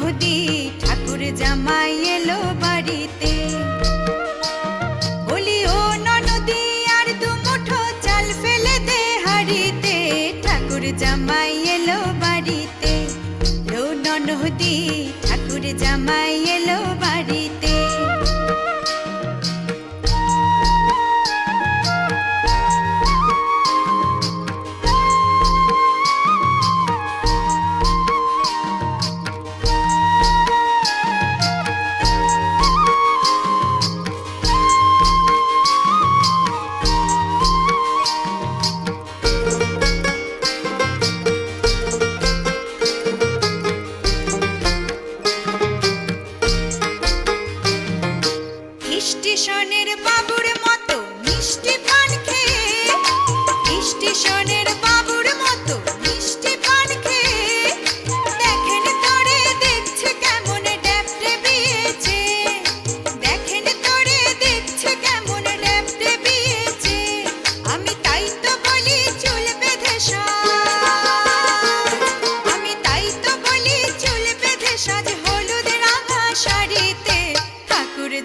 মেহদি ঠাকুর জামাই এলো বাড়িতে। বলি, ও ননদি, আর দু মুঠো চাল ফেলে দে হাড়িতে। ঠাকুর জামাই স্টেশনের বাবুর মতো মিষ্টি পান খেয়ে স্টেশনের বাবুর মতো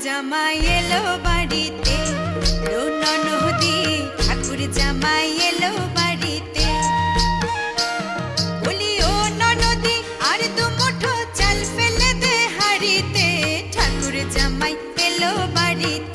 জামাই এলো বাড়িতে। নদী জামাই এলো বাড়িতে। নদী আর দু মুঠো চাল ফেলে ঠাকুর জামাই এলো বাড়িতে।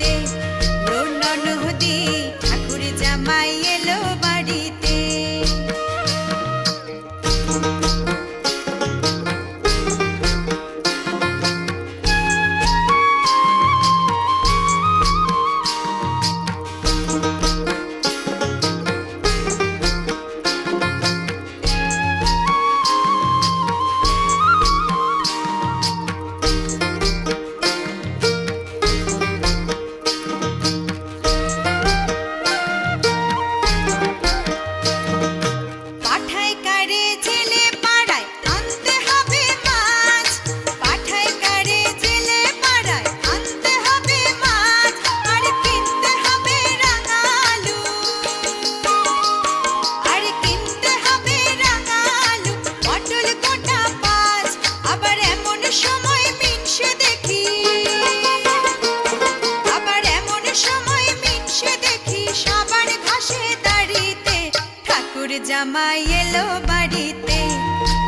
ঠাকুর জামাই এলো বাড়িতে।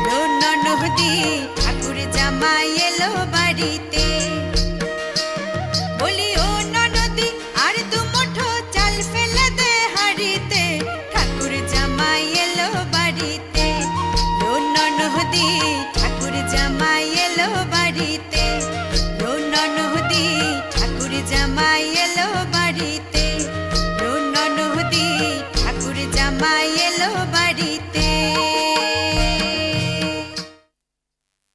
রোনন নহদি ঠাকুর জামাই এলো বাড়িতে।